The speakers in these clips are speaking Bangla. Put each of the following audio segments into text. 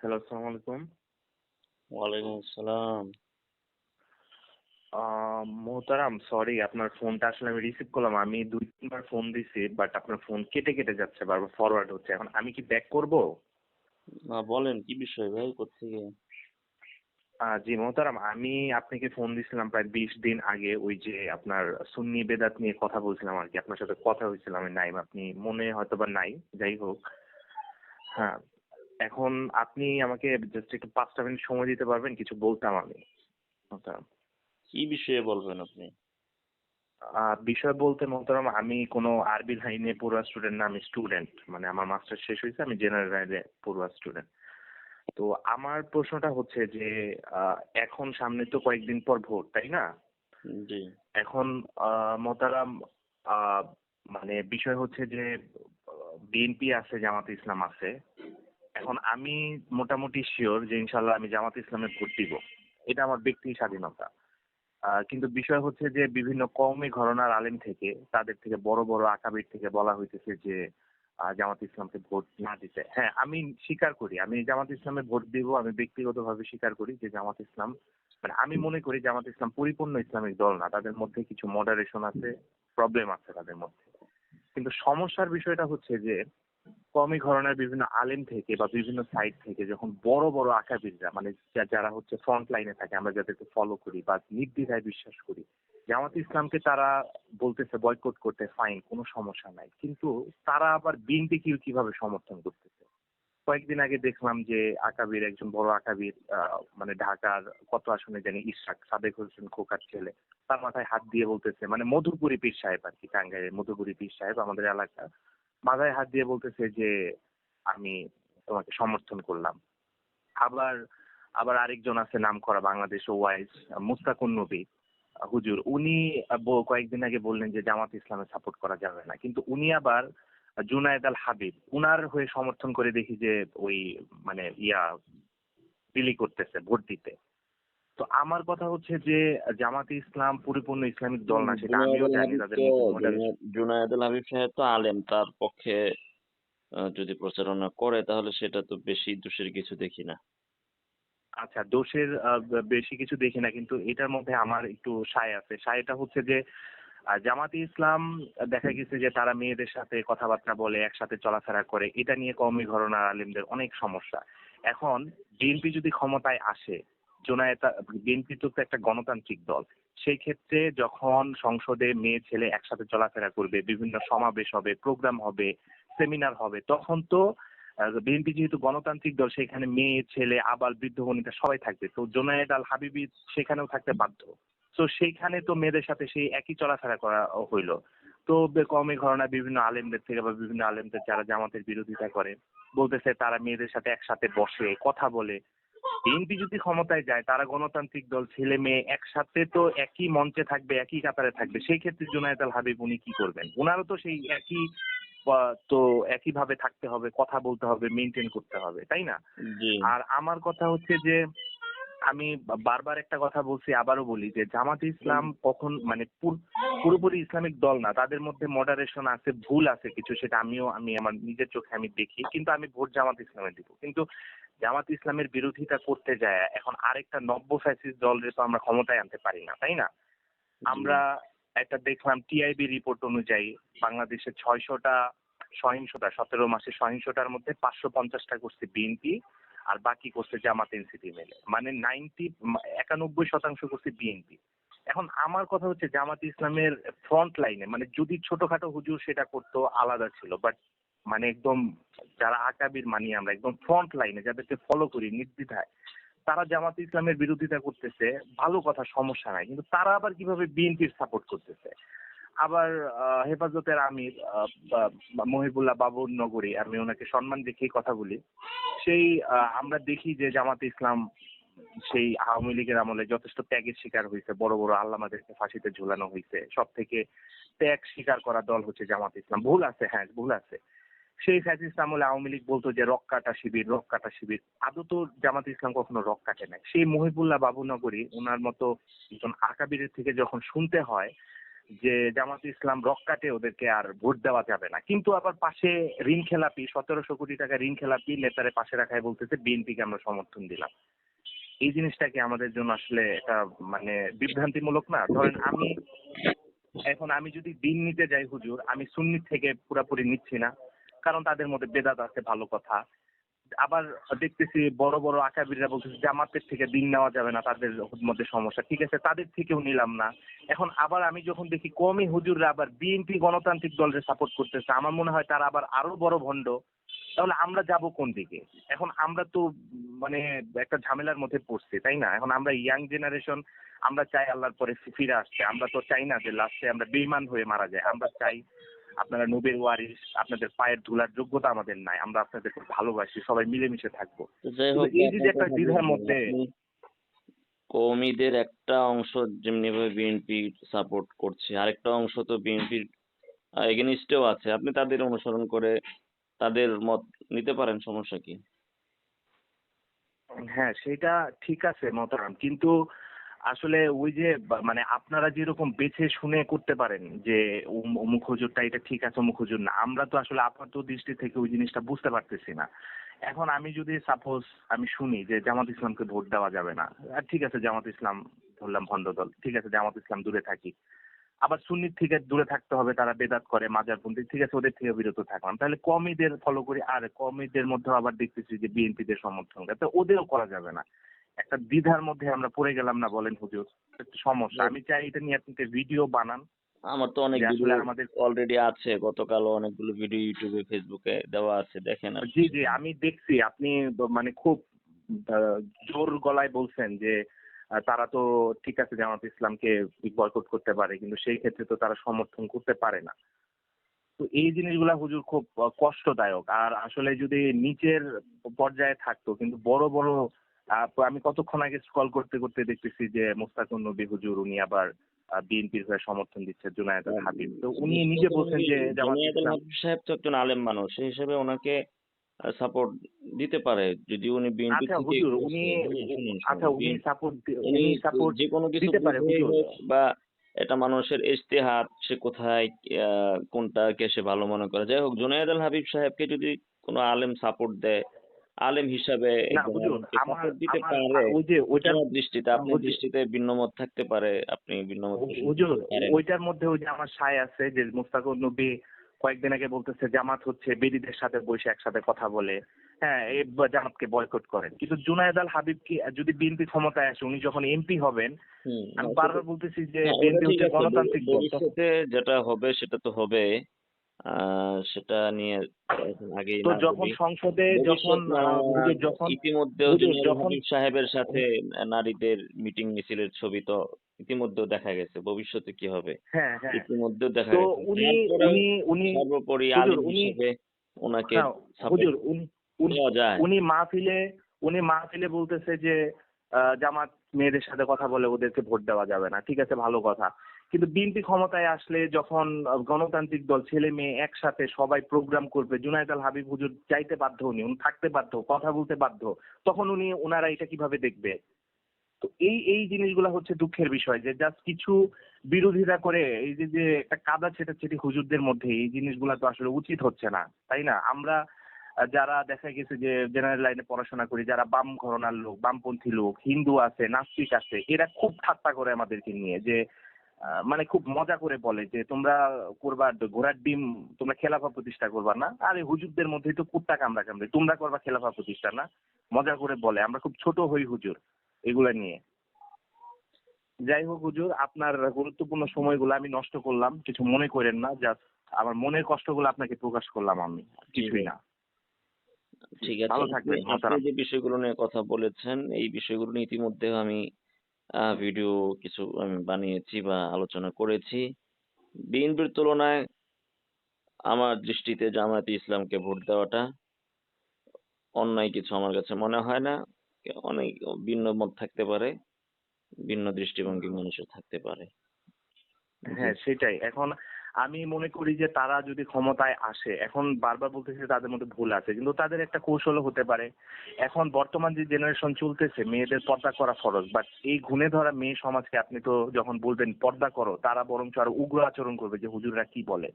হ্যালো আসসালামু আলাইকুম ওয়ালাইকুম আসসালাম মোহতারাম সরি আপনার ফোনটা আসলে আমি রিসিভ করলাম। আমি দুই তিনবার ফোন দিছি বাট আপনার ফোন কেটে কেটে যাচ্ছে বারবার ফরওয়ার্ড হচ্ছে। এখন আমি কি ব্যাক করব? না বলেন কি বিষয় ভাই কোথেকে জি মোহতারাম আমি আপনাকে ফোন দিছিলাম প্রায় বিশ দিন আগে ওই যে আপনার সুন্নি বেদাত নিয়ে কথা বলছিলাম আর কি। আপনার সাথে কথা হয়েছিল আমি নাইম আপনি মনে হয়তো বা নাই যাই হোক। হ্যাঁ এখন আপনি আমাকে জাস্ট একটু পাঁচটা মিনিট সময় দিতে পারবেন কিছু বলতাম আমি। কি বিষয়ে বলবেন আপনি? বিষয় বলতে মোহতারাম আমি কোনো আরবি লাইনে পড়ুয়া স্টুডেন্ট না আমি স্টুডেন্ট মানে আমার মাস্টার শেষ হয়েছে আমি জেনারেল লাইনে পড়ুয়া স্টুডেন্ট তো আমার প্রশ্নটা হচ্ছে যে এখন সামনে তো কয়েকদিন পর ভোট তাই না? এখন মোহতারাম আহ, মানে বিষয় হচ্ছে যে বিএনপি আছে জামাত ইসলাম আছে। এখন আমি মোটামুটি শিওর যে ইনশাল্লাহ আমি জামাত ইসলামে ভোট দিব। এটা আমার ব্যক্তি স্বাধীনতা। কিন্তু বিষয় হচ্ছে যে বিভিন্ন কওমি ঘরনার আলেম থেকে, তাদের থেকে বড় বড় আকাবির থেকে বলা হইতেছে যে জামাত ইসলামকে ভোট না দিতে। হ্যাঁ আমি স্বীকার করি। আমি জামাত ইসলামে ভোট দিব, আমি ব্যক্তিগতভাবে স্বীকার করি যে জামাত ইসলাম মানে আমি মনে করি জামাত ইসলাম পরিপূর্ণ ইসলামিক দল না। তাদের মধ্যে কিছু মডারেশন আছে প্রবলেম আছে তাদের মধ্যে। কিন্তু সমস্যার বিষয়টা হচ্ছে যে কমি ঘরনার বিভিন্ন আলেম থেকে বা বিভিন্ন সাইট থেকে যখন বড় বড় আকাবিররা মানে যারা হচ্ছে ফ্রন্ট লাইনে থাকে, আমরা যাদেরকে ফলো করি বা নির্দ্বিধায় বিশ্বাস করি, জামাত ইসলামকে তারা বলতেছে বয়কট করতে ফাইন কোনো সমস্যা নাই। কিন্তু তারা আবার বিএনপি কীভাবে সমর্থন করতেছে? কয়েকদিন আগে দেখলাম যে আকাবির, একজন বড় আকাবির মানে ঢাকার কত আসনে জানি ইশাক সাদেক হোসেন খোকার ছেলে, তার মাথায় হাত দিয়ে বলতেছে মানে মধুপুরি পীর সাহেব আর কি, টাঙ্গাইলের মধুপুরি পীর সাহেব আমাদের এলাকা মাথায় হাত দিয়ে বলতেছে যে, আমি তোমাকে সমর্থন করলাম। আবার আবার আরেকজন আছে নাম করা বাংলাদেশ ওয়াইজ মুস্তাকুন নবী। হুজুর, উনি কয়েকদিন আগে বললেন যে, জামাত ইসলামে সাপোর্ট করা যাবে না। কিন্তু উনি আবার জুনায়েদ আল হাবিব, উনার হয়ে সমর্থন করে দেখি যে, ওই মানে ইয়া বিলি করতেছে, ভোট দিতে। তো আমার কথা হচ্ছে যে জামাতে ইসলাম পরিপূর্ণ ইসলামিক দল না সেটা আমিও জানি তাদের জুনায়দুল হাবিব সাহেব তো আলেম তার পক্ষে যদি প্রচারণা করে তাহলে সেটা তো বেশি দোষের কিছু দেখি না। আচ্ছা দোষের বেশি কিছু দেখি না কিন্তু এটার মধ্যে আমার একটু সায় আছে। সায়টা হচ্ছে যে জামাতে ইসলাম দেখা গেছে যে তারা মেয়েদের সাথে কথাবার্তা বলে একসাথে চলাফেরা করে এটা নিয়ে কওমি ঘরনার আলিমদের অনেক সমস্যা। এখন বিএনপি যদি ক্ষমতায় আসে জোনায়েতা বিএনপি তো একটা গণতান্ত্রিক দল। সেই ক্ষেত্রে যখন সংসদে মেয়ে, ছেলে একসাথে চলাফেরা করবে, বিভিন্ন সমাবেশ হবে, প্রোগ্রাম হবে, সেমিনার হবে, তখন তো বিএনপি যেহেতু গণতান্ত্রিক দল, সেখানে মেয়ে, ছেলে, আবাল, বৃদ্ধ বনিতা সবাই থাকবে। তো জোনায়েদ আল হাবিবি সেখানেও থাকতে বাধ্য। তো সেইখানে তো মেয়েদের সাথে সেই একই চলাফেরা করা হইল। তো কমে ঘরনা বিভিন্ন আলেমদের থেকে বা বিভিন্ন আলেমদের যারা জামাতের বিরোধিতা করে, বলতেছে তারা মেয়েদের সাথে একসাথে বসে, কথা বলে। বিএনপি যদি ক্ষমতায় যায় তারা গণতান্ত্রিক দল ছেলে মেয়ে একসাথে তো একই মঞ্চে থাকবে একই কাতারে থাকবে। সেই ক্ষেত্রে জুনায়েদ আল হাবিব উনি কি করবেন? ওনারও তো সেই একই তো একই ভাবে থাকতে হবে কথা বলতে হবে মেনটেন করতে হবে তাই না? আর আমার কথা হচ্ছে যে আমি বারবার একটা কথা বলছি আবারও বলি যে জামাত ইসলাম কখন মানে পুরোপুরি ইসলামিক দল না তাদের মধ্যে মডারেশন আছে ভুল আছে কিছু সেটা আমিও আমি আমার নিজের চোখে আমি দেখি কিন্তু আমি ভোট জামাত ইসলামে দিব। কিন্তু জামাত ইসলামের বিরোধিতা করতে যায় এখন আরেকটা নব্য ফ্যাসিস্ট দলের তো আমরা ক্ষমতায় আনতে পারি না তাই না? আমরা একটা দেখলাম টিআইবি রিপোর্ট অনুযায়ী বাংলাদেশে ছয়শটা সহিংসতা সতেরো মাসে সহিংসতার মধ্যে পাঁচশো পঞ্চাশটা করছে বিএনপি আর বাকি করছে জামাত এনসিপি মিলে। মানে নাইনটি, একানব্বই শতাংশ করছে বিএনপি। এখন আমার কথা হচ্ছে জামাত ইসলামের ফ্রন্ট লাইনে মানে যদি ছোটখাটো হুজুর সেটা করতো, আলাদা ছিল। বাট মানে একদম যারা আকাবির মানি আমরা, একদম ফ্রন্ট লাইনে যাদেরকে ফলো করি নির্দ্বিধায়, তারা জামাত ইসলামের বিরোধিতা করতেছে। ভালো কথা, সমস্যা নাই। কিন্তু তারা আবার কীভাবে বিএনপির সাপোর্ট করতেছে? আবার হেফাজতের আমির মহিবুল্লাহ বাবুর নগরী, আমি ওনাকে সম্মান দেখিয়ে কথা বলি। সেই আমরা দেখি যে জামাত ইসলাম সেই আওয়ামী লীগের আমলে যথেষ্ট ত্যাগের শিকার হয়েছে, বড় বড় আল্লামাদেরকে ফাঁসিতে ঝুলানো হয়েছে। সব থেকে ত্যাগ স্বীকার করা দল হচ্ছে জামাত ইসলাম। ভুল আছে হ্যাঁ ভুল আছে। সেই ফ্যাসিস্ট আমলে আওয়ামী লীগ বলতো যে রক কাটা শিবির রক কাটা শিবির। আদৌ তো জামাত ইসলাম কখনো রক কাটে নাই সেই মহিবুল্লাহ বাবুনগরী ওনার মতো একজন আকাবিরের থেকে যখন শুনতে হয় যে জামাত ইসলাম রক্কাটে ওদেরকে আর ভোট দেওয়া যাবে না। কিন্তু আবার পাশে ঋণ খেলাপি, সতেরোশো কোটি টাকা ঋণ খেলাপি নেতারে পাশে রাখায় বলতেছে, বিএনপিকে আমরা সমর্থন দিলাম। এই জিনিসটা কি আমাদের জন্য আসলে একটা মানে বিভ্রান্তিমূলক না। ধরেন আমি, এখন আমি যদি দিন নিতে যাই হুজুর, আমি সুন্নি থেকে পুরাপুরি নিচ্ছি না। কারণ তাদের মধ্যে বেদাত আছে, ভালো কথা। আবার দেখতেছি বড় বড় আকাবিররা বলতেছে জামাতের থেকে দিন নেওয়া যাবে না, তাদের মধ্যে সমস্যা। ঠিক আছে, তাদের থেকেও নিলাম না। এখন আবার আমি যখন দেখি কমই হুজুররা আবার বিএনপি গণতান্ত্রিক দলকে সাপোর্ট করতেছে, আমার মনে হয় তারা আবার আরও বড় ভণ্ড। তাহলে আমরা যাব কোন দিকে? এখন আমরা তো মানে একটা ঝামেলার মধ্যে পড়ছি, তাই না? এখন আমরা ইয়াং জেনারেশন আমরা চাই আল্লাহর পরে ফিরে আসতে। আমরা তো চাই না যে লাস্টে আমরা বেইমান হয়ে মারা যায়। আমরা চাই আপনারা নবীর ওয়ারিস আপনাদের পায়ের ধুলার যোগ্যতা আমাদের নাই আমরা আপনাদের খুব ভালোবাসি সবাই মিলেমিশে থাকব। এই যে একটা দ্বিধার মধ্যে কওমিদের একটা অংশ যেমনি ভাবে বিএনপি সাপোর্ট করছে আরেকটা অংশ তো বিএনপির এগেনিস্টেও আছে। আপনি তাদের অনুসরণ করে তাদের মত নিতে পারেন সমস্যা কি? হ্যাঁ সেটা ঠিক আছে মহতারাম কিন্তু আসলে ওই যে মানে আপনারা যেরকম বেছে শুনে করতে পারেন যে অমু- অমুক হুজুরটা এটা ঠিক আছে, অমুক হুজুর না, আমরা তো আসলে আপাত দৃষ্টি থেকে ওই জিনিসটা বুঝতে পারতেছি না। এখন আমি যদি সাপোজ আমি শুনি যে জামাত ইসলামকে ভোট দেওয়া যাবে না আর ঠিক আছে জামাত ইসলাম, ধরলাম ভণ্ড দল, ঠিক আছে জামাত ইসলাম দূরে থাকি। আবার সুন্নির থেকে দূরে থাকতে হবে, তারা বেদাত করে, মাজারপন্থী, ঠিক আছে ওদের থেকে বিরত থাকলাম। তাহলে কমিদের, ফলো করি, আর কমিদের মধ্যে আবার দেখতেছি যে বিএনপিদের সমর্থন তো ওদেরও করা যাবে না। একটা দ্বিধার মধ্যে আমরা পড়ে গেলাম না বলেন হুজুর একটা সমস্যা। আমি চাই এটা নিয়ে আপনি ভিডিও বানান। আমার তো অনেক ভিডিও আমাদের অলরেডি আছে গতকাল অনেকগুলো ভিডিও ইউটিউবে ফেসবুকে দেওয়া আছে দেখেন। জি জি আমি দেখছি আপনি মানে খুব জোর গলায় বলছেন যে তারা তো ঠিক আছে জামাত ইসলামকে বয়কট করতে পারে কিন্তু সেই ক্ষেত্রে তো তারা সমর্থন করতে পারে না। তো এই জিনিসগুলা হুজুর খুব কষ্টদায়ক। আর আসলে যদি নিচের পর্যায়ে থাকতো কিন্তু বড় বড় আমি কতক্ষণ আগে স্কল করতে করতে দেখতেছি যে মোস্তাকুর নবী হুজুর উনি আবার বিএনপির হয়ে সমর্থন দিচ্ছে জুনায়েদ আল হাবিব। তো উনি নিজে বলছেন যে জুনায়েদ আল হাবিব সাহেব তো একজন আলেম মানুষ সেই হিসেবে ওনাকে সাপোর্ট দিতে পারে যদি উনি বিএনপি আচ্ছা হুজুর উনি আচ্ছা উনি সাপোর্ট উনি সাপোর্ট যে কোনো কিছু দিতে পারে, হুজুর। বা এটা মানুষের ইজতেহাদ সে কোথায় আহ, কোনটাকে সে ভালো মনে করে। যাই হোক জুনায়েদ আল হাবিব সাহেবকে যদি কোনো আলেম সাপোর্ট দেয় আলেম হিসাবে দিতে পারে ওই যে ওইটার দৃষ্টিতে আপনার হুজুর। দৃষ্টিতে ভিন্নমত থাকতে পারে আপনি পোষণ হুজুর ওইটার মধ্যে ওই যে আমার সায় আছে যে মুস্তাকুর নবী কয়েকদিন আগে বলতেছে জামাত হচ্ছে বেদিদের সাথে বসে একসাথে কথা বলে। হ্যাঁ এই জামাতকে বয়কট করেন। কিন্তু জুনায়েদ আল হাবিব কি যদি বিএনপি ক্ষমতায় আসে উনি যখন এমপি হবেন আমি বারবার বলতেছি যে বিএনপি হচ্ছে গণতান্ত্রিক দল যেটা হবে সেটা তো হবে। সেটা নিয়ে আগেই তো যখন সংসদে যখন যখন জুনায়েদ যখন- সাহেবের সাথে নারীদের মিটিং মিছিলের ছবি তো ইতিমধ্যেও দেখা গেছে। ভবিষ্যতে কি হবে? হ্যাঁ হ্যাঁ। দেখা গেছে। উনি উনি উনি সর্বোপরি আলিম উনি- হিসেবে ওনাকে হ্যাঁ, উনি মাহফিলে উনি মাহফিলে বলতেছে যে জামাত মেয়েদের সাথে কথা বলে ওদেরকে ভোট দেওয়া যাবে না। ঠিক আছে ভালো কথা। কিন্তু বিএনপি ক্ষমতায় আসলে যখন গণতান্ত্রিক দল, ছেলে মেয়ে একসাথে সবাই প্রোগ্রাম করবে, জুনায়দ আল হাবিব হুজুর চাইতে বাধ্য উনি উনি থাকতে বাধ্য, কথা বলতে বাধ্য, তখন উনি ওনারা এটা কীভাবে দেখবে? তো এই এই জিনিসগুলো হচ্ছে দুঃখের বিষয় যে জাস্ট কিছু বিরোধিতা করে, এই যে যে একটা কাদা ছেটাছেটি হুজুরদের মধ্যে, এই জিনিসগুলো তো আসলে উচিত হচ্ছে না, তাই না? আমরা যারা দেখা গেছে যে জেনারেল লাইনে পড়াশোনা করি, যারা বাম ঘরনার লোক, বামপন্থী লোক, হিন্দু আছে, নাস্তিক আছে, এরা খুব ঠাট্টা করে আমাদেরকে নিয়ে যে মানে খুব মজা করে বলে যে তোমরা করবা ঘোড়ার ডিম তোমরা খেলাফা প্রতিষ্ঠা করবা না। আরে হুজুরদের মধ্যে তো কুত্তা কামড়া কামড়ে তোমরা করবা খেলাফা প্রতিষ্ঠা না। মজা করে বলে আমরা খুব ছোট হই হুজুর এগুলা নিয়ে। যাই হোক হুজুর আপনার গুরুত্বপূর্ণ সময়গুলো আমি নষ্ট করলাম কিছু মনে করেন না জাস্ট আমার মনের কষ্টগুলো আপনাকে প্রকাশ করলাম আমি কিছুই না। ঠিক আছে ভালো থাকবেন, যে বিষয়গুলো নিয়ে কথা বলেছেন এই বিষয়গুলো নিয়ে ইতিমধ্যে আমি ভিডিও কিছু আমি বানিয়েছি বা আলোচনা করেছি। বিএনপির তুলনায় আমার দৃষ্টিতে জামায়াতে ইসলামকে ভোট দেওয়াটা অন্যায় কিছু আমার কাছে মনে হয় না। অনেক ভিন্ন মত থাকতে পারে ভিন্ন দৃষ্টিভঙ্গি মানুষের থাকতে পারে। হ্যাঁ সেটাই। এখন আমি মনে করি যে তারা যদি ক্ষমতায় আসে, এখন বারবার বলতেছে তাদের মধ্যে ভুল আছে, কিন্তু তাদের একটা কৌশলও হতে পারে। এখন বর্তমান যে জেনারেশন চলতেছে, মেয়েদের পর্দা করা ফরজ বাট এই ঘুণে ধরা মেয়ে সমাজকে আপনি তো যখন বলবেন পর্দা করো, তারা বরঞ্চ আরও উগ্র আচরণ করবে যে হুজুররা কি বলে।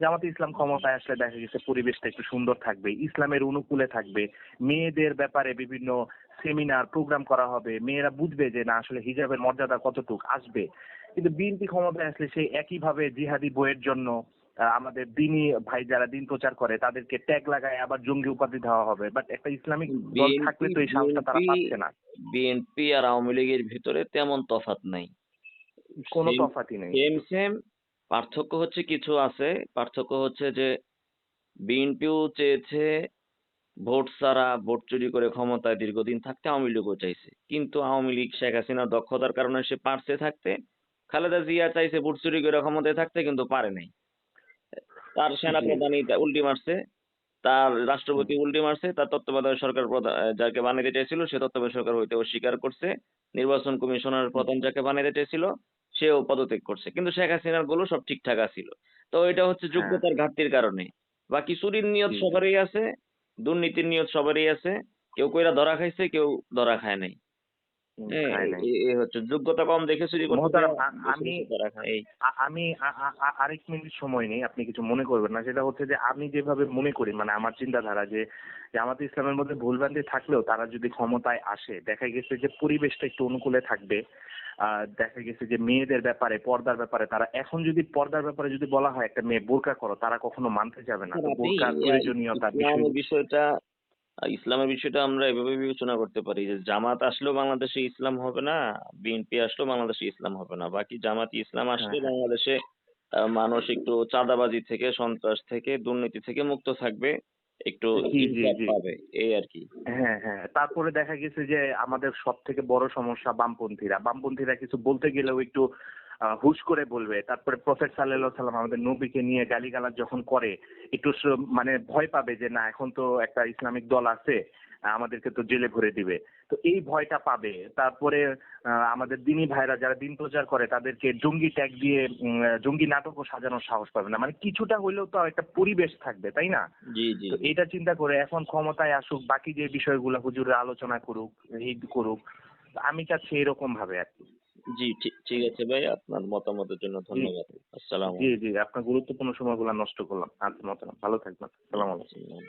জামাতে ইসলাম ক্ষমতায় আসলে দেখা গেছে পরিবেশটা একটু সুন্দর থাকবে, ইসলামের অনুকূলে থাকবে, মেয়েদের ব্যাপারে বিভিন্ন সেমিনার প্রোগ্রাম করা হবে, মেয়েরা বুঝবে যে না, আসলে হিজাবের মর্যাদা কতটুক, আসবে। কিন্তু বিএনপি ক্ষমতায় আসলে সেই একইভাবে জিহাদি বইয়ের জন্য আমাদের দিনী ভাই যারা দিন প্রচার করে তাদেরকে ট্যাগ লাগায় আবার জঙ্গি উপাধি দেওয়া হবে। বাট একটা ইসলামিক দল থাকলে তো এই সাহসটা তারা পাচ্ছে না। বিএনপি আর আওয়ামী লীগের ভিতরে তেমন তফাৎ নাই। কোনো Same- তফাতি নেই। সেম সেম পার্থক্য হচ্ছে কিছু আছে। পার্থক্য হচ্ছে যে বিএনপিও চেয়েছে ভোট ছাড়া ভোট চুরি করে ক্ষমতায় দীর্ঘদিন থাকতে আওয়ামী লীগও চাইছে। কিন্তু আওয়ামী লীগ শেখ হাসিনার দক্ষতার কারণে সে পারছে থাকতে খালেদা জিয়া চাইছে ভোট চুরি করে ক্ষমতায় থাকতে কিন্তু পারে নাই। তার সেনা প্রধানই উল্টি মারছে তার রাষ্ট্রপতি উল্টি মারছে তার তত্ত্বাবধায়ক সরকার প্রধান যাকে বানাইতে চাইছিল সে তত্ত্বাবধায়ক সরকার হইতে অস্বীকার করছে নির্বাচন কমিশনার প্রধান যাকে বানাইতে চাইছিল সেও পদত্যাগ করছে। কিন্তু শেখ হাসিনারগুলো সব ঠিকঠাক আছিল। তো এটা হচ্ছে যোগ্যতার ঘাটতির কারণে। বাকি চুরির নিয়ত। সবারই আছে দুর্নীতির নিয়ত সবারই আছে কেউ কইরা ধরা খাইছে কেউ ধরা খায় নাই। হচ্ছে যোগ্যতা কম দেখে চুরি করতে আমি- আমি আরেক মিনিট সময় নেই আপনি কিছু মনে করবেন না সেটা হচ্ছে যে আমি যেভাবে মনে করি মানে আমার চিন্তাধারা যে জামাত ইসলামের মধ্যে ভুলভ্রান্তি থাকলেও তারা যদি ক্ষমতায় আসে দেখা গেছে যে পরিবেশটা একটু অনুকূলে থাকবে দেখা গেছে যে মেয়েদের ব্যাপারে পর্দার ব্যাপারে তারা এখন যদি পর্দার ব্যাপারে যদি বলা হয় একটা মেয়ে বোরকা করো তারা কখনো মানতে যাবে না। বোরকার প্রয়োজনীয়তা বিষয়টা ইসলামের বিষয়টা আমরা এভাবে বিবেচনা করতে পারি যে জামাত আসলেও বাংলাদেশে ইসলাম হবে না বিএনপি আসলেও বাংলাদেশে ইসলাম হবে না বাকি জামাত ইসলাম আসলে হ্যাঁ। বাংলাদেশে মানুষ একটু চাঁদাবাজি থেকে সন্ত্রাস থেকে দুর্নীতি থেকে মুক্ত থাকবে একটু। পাবে এই আর কি হ্যাঁ হ্যাঁ তারপরে দেখা গেছে যে আমাদের সব থেকে বড় সমস্যা বামপন্থীরা বামপন্থীরা কিছু বলতে গেলেও একটু হুশ করে বলবে। তারপরে প্রফেট সাল্লাহ সাল্লাম আমাদের নবীকে নিয়ে গালিগালাজ যখন করে একটু মানে ভয় পাবে যে না এখন তো একটা ইসলামিক দল আছে আমাদেরকে তো জেলে ভরে দিবে। তো এই ভয়টা পাবে। তারপরে আমাদের দিনী ভাইরা যারা দিন প্রচার করে তাদেরকে জঙ্গি ট্যাগ দিয়ে জঙ্গি নাটকও সাজানোর সাহস পাবে না। মানে কিছুটা হইলেও তো একটা পরিবেশ থাকবে তাই না? এটা চিন্তা করে এখন ক্ষমতায় আসুক বাকি যে বিষয়গুলো হুজুরে আলোচনা করুক এই করুক আমি চাচ্ছি এরকম ভাবে আর কি। জি ঠিক ঠিক আছে ভাই আপনার মতামতের জন্য ধন্যবাদ। আসসালামু জি জি আপনার গুরুত্বপূর্ণ সময়গুলো নষ্ট করলাম। আচ্ছা মতামত। ভালো থাকবেন। সালাম আলাইকুম। আলাইকুম।